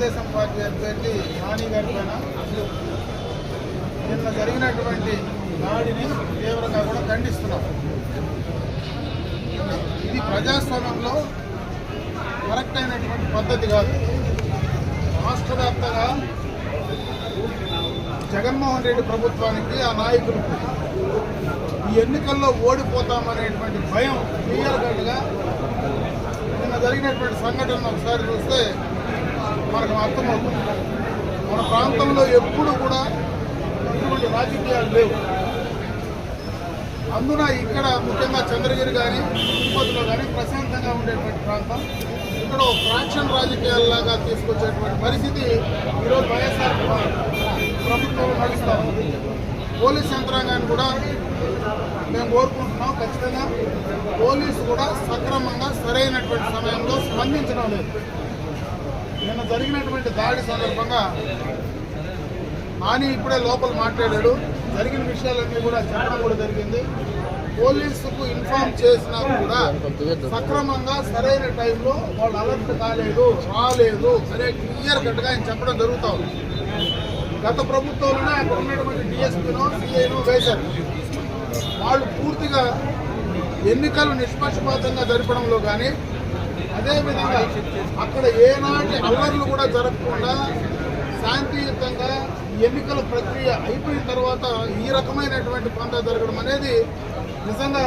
Telugu Desam party అభ్యర్థి నాని గారి పైన నిన్న జరిగినటువంటి దాడిని తీవ్రంగా కూడా ఖండిస్తున్నాం. ఇది ప్రజాస్వామ్యంలో కరెక్ట్ అయినటువంటి పద్ధతి కాదు. రాష్ట్ర వ్యాప్తంగా జగన్మోహన్ రెడ్డి ప్రభుత్వానికి ఆ నాయకులకు ఈ ఎన్నికల్లో ఓడిపోతామనేటువంటి భయం క్లియర్ కట్గా నిన్న జరిగినటువంటి సంఘటన ఒకసారి చూస్తే మనకు అర్థమవుతుంది. మన ప్రాంతంలో ఎప్పుడు కూడా ఇటువంటి రాజకీయాలు లేవు. అందున ఇక్కడ ముఖ్యంగా చంద్రగిరి కానీ తిరుపతిలో కానీ ప్రశాంతంగా ఉండేటువంటి ప్రాంతం. ఇక్కడ ఫ్రాక్షన్ రాజకీయాల్లాగా తీసుకొచ్చేటువంటి పరిస్థితి ఈరోజు వైఎస్ఆర్ ప్రభుత్వం నడుస్తూ ఉంది. పోలీస్ యంత్రాంగాన్ని కూడా మేము కోరుకుంటున్నాం ఖచ్చితంగా. పోలీసు కూడా సక్రమంగా సరైనటువంటి సమయంలో స్పందించడం లేదు. నిన్న జరిగినటువంటి దాడి సందర్భంగా నాని ఇప్పుడే లోపల మాట్లాడాడు. జరిగిన విషయాలన్నీ కూడా చెప్పడం కూడా జరిగింది. పోలీసుకు ఇన్ఫార్మ్ చేసినా కూడా సక్రమంగా సరైన టైంలో వాళ్ళు అలర్ట్ కాలేదు రాలేదు. సరే క్లియర్ కట్గా ఆయన చెప్పడం జరుగుతూ ఉంది. గత ప్రభుత్వంలోనే అక్కడ ఉన్నటువంటి డిఎస్పీనో సిఐనో వేశారు. వాళ్ళు పూర్తిగా ఎన్నికలు నిష్పక్షపాతంగా జరపడంలో కానీ అదేవిధంగా అక్కడ ఏనాటి అల్లర్లు కూడా జరగకుండా శాంతియుతంగా ఎన్నికల ప్రక్రియ అయిపోయిన తర్వాత ఈ రకమైనటువంటి పంట జరగడం అనేది నిజంగా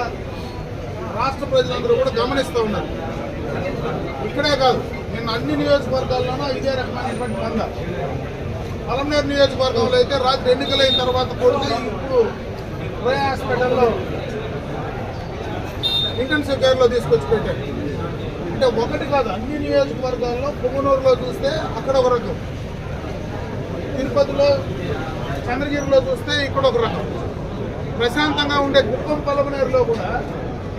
రాష్ట్ర ప్రజలందరూ కూడా గమనిస్తూ ఉన్నారు. ఇక్కడే కాదు నిన్న అన్ని నియోజకవర్గాల్లోనూ ఇదే రకమైనటువంటి పంద పలమనేరు నియోజకవర్గంలో అయితే రాత్రి ఎన్నికలైన తర్వాత కొడితే ఇప్పుడు రోయ హాస్పిటల్లో ఇంటెన్సివ్ కేర్లో తీసుకొచ్చి పెట్టారు అంటే ఒకటి కాదు అన్ని నియోజకవర్గాల్లో పుంగనూరులో చూస్తే అక్కడ ఒక రకం. తిరుపతిలో చంద్రగిరిలో చూస్తే ఇక్కడ ఒక రకం. ప్రశాంతంగా ఉండే కుప్పం పలమనేరులో కూడా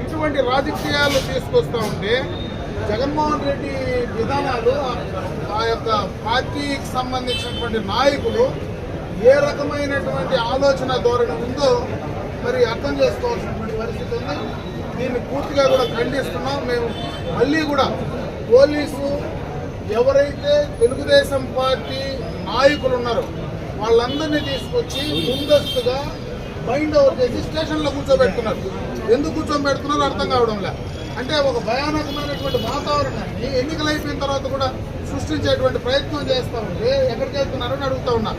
ఇటువంటి రాజకీయాలు తీసుకొస్తూ ఉంటే జగన్మోహన్ రెడ్డి విధానాలు ఆ- ఆ యొక్క పార్టీకి సంబంధించినటువంటి నాయకులు ఏ రకమైనటువంటి ఆలోచన ధోరణి ఉందో మరి అర్థం చేసుకోవాల్సినటువంటి పరిస్థితి ఉంది. దీన్ని పూర్తిగా కూడా ఖండిస్తున్నాం. మేము మళ్ళీ కూడా పోలీసు ఎవరైతే తెలుగుదేశం పార్టీ నాయకులు ఉన్నారో వాళ్ళందరినీ తీసుకొచ్చి ముందస్తుగా మైండ్ ఓవర్ చేసి స్టేషన్లో కూర్చోబెడుతున్నారు. ఎందుకు కూర్చోబెడుతున్నారో అర్థం కావడం లే అంటే ఒక భయానకమైనటువంటి వాతావరణాన్ని ఎన్నికలు అయిపోయిన తర్వాత కూడా సృష్టించేటువంటి ప్రయత్నం చేస్తూ ఉంటే ఎక్కడికి వెళ్తున్నారని అడుగుతా ఉన్నా.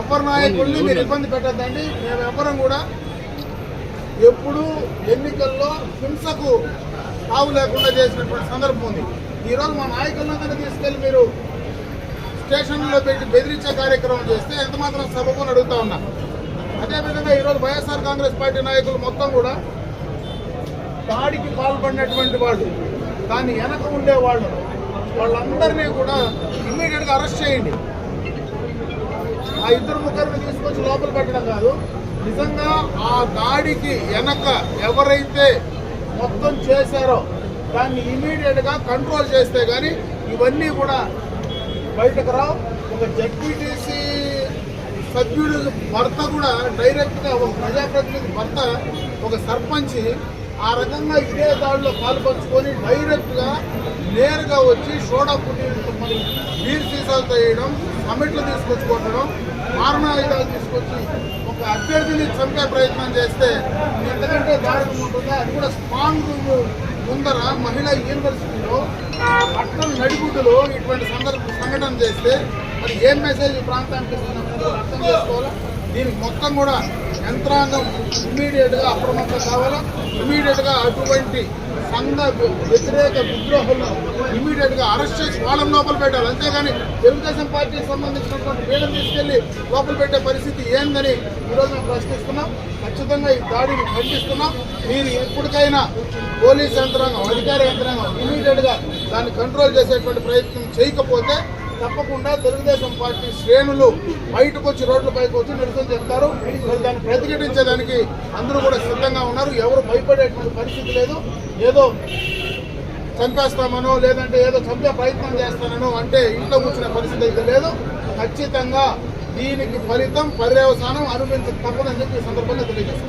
ఎవరి నాయకుల్ని మీరు ఇబ్బంది పెట్టద్దండి. మేము ఎవరం కూడా ఎప్పుడు ఎన్నికల్లో హింసకు తావు లేకుండా చేసినటువంటి సందర్భం ఉంది. ఈరోజు మా నాయకులందరినీ తీసుకెళ్ళి మీరు స్టేషన్లో పెట్టి బెదిరించే కార్యక్రమం చేస్తే ఎంత మాత్రం అని అడుగుతా ఉన్నా. అదేవిధంగా ఈరోజు వైఎస్ఆర్ కాంగ్రెస్ పార్టీ నాయకులు మొత్తం కూడా దాడికి పాల్పడినటువంటి వాళ్ళు దాన్ని వెనక ఉండే వాళ్ళు వాళ్ళందరినీ కూడా ఇమ్మీడియట్గా అరెస్ట్ చేయండి. ఆ ఇద్దరు ముగ్గురిని తీసుకొచ్చి లోపల పెట్టడం కాదు. నిజంగా ఆ దాడికి వెనక ఎవరైతే మొత్తం చేశారో దాన్ని ఇమీడియట్గా కంట్రోల్ చేస్తే కానీ ఇవన్నీ కూడా బయటకు రావు. ఒక జడ్పీటీసీ సభ్యుడు భర్త కూడా డైరెక్ట్గా ఒక ప్రజాప్రతినిధి భర్త ఒక సర్పంచ్ ఆ రకంగా ఇదే దాడిలో పాల్పంచుకొని డైరెక్ట్గా నేరుగా వచ్చి సోడా పుట్టినట్టు మరి నీరు సీసాలతో వేయడం సమిట్లు తీసుకొచ్చి మారణాయుధాలు తీసుకొచ్చి ఒక అభ్యర్థిని చంపే ప్రయత్నం చేస్తే ఎంతకంటే దారుణం ఉంటుందో అది కూడా స్ట్రాంగ్ ముందర మహిళా యూనివర్సిటీలో పట్టణ నడిగుడ్డులో ఇటువంటి సందర్భ సంఘటన చేస్తే మరి ఏం మెసేజ్ ఈ ప్రాంతానికి అర్థం చేసుకోవాలా? దీనికి మొత్తం కూడా యంత్రాంగం ఇమీడియట్గా అప్రమత్తం కావాలా? ఇమీడియట్గా అటువంటి సంఘ వ్యతిరేక విద్రోహులను ఇమీడియట్గా అరెస్ట్ చేసి వాళ్ళని లోపల పెట్టాలి. అంతేగాని తెలుగుదేశం పార్టీకి సంబంధించినటువంటి వీళ్ళని తీసుకెళ్ళి లోపల పెట్టే పరిస్థితి ఏందని ఈరోజు మేము ప్రశ్నిస్తున్నాం. ఖచ్చితంగా ఈ దాడిని ఖండిస్తున్నాం. మీరు ఎప్పటికైనా పోలీస్ యంత్రాంగం అధికార యంత్రాంగం ఇమీడియట్గా దాన్ని కంట్రోల్ చేసేటువంటి ప్రయత్నం చేయకపోతే తప్పకుండా తెలుగుదేశం పార్టీ శ్రేణులు బయటకు వచ్చి రోడ్లపైకి వచ్చి నిరసన చెప్తారు. దాన్ని ప్రతిఘటించేదానికి అందరూ కూడా సిద్ధంగా ఉన్నారు. ఎవరు భయపడేటువంటి పరిస్థితి లేదు. ఏదో చంపేస్తామనో లేదంటే ఏదో చంపే ప్రయత్నం చేస్తానో అంటే ఇంట్లో కూర్చునే పరిస్థితి అయితే లేదు. ఖచ్చితంగా దీనికి ఫలితం పర్యవసానం అనుభవించక తప్పదని చెప్పి ఈ సందర్భంగా తెలియజేస్తాను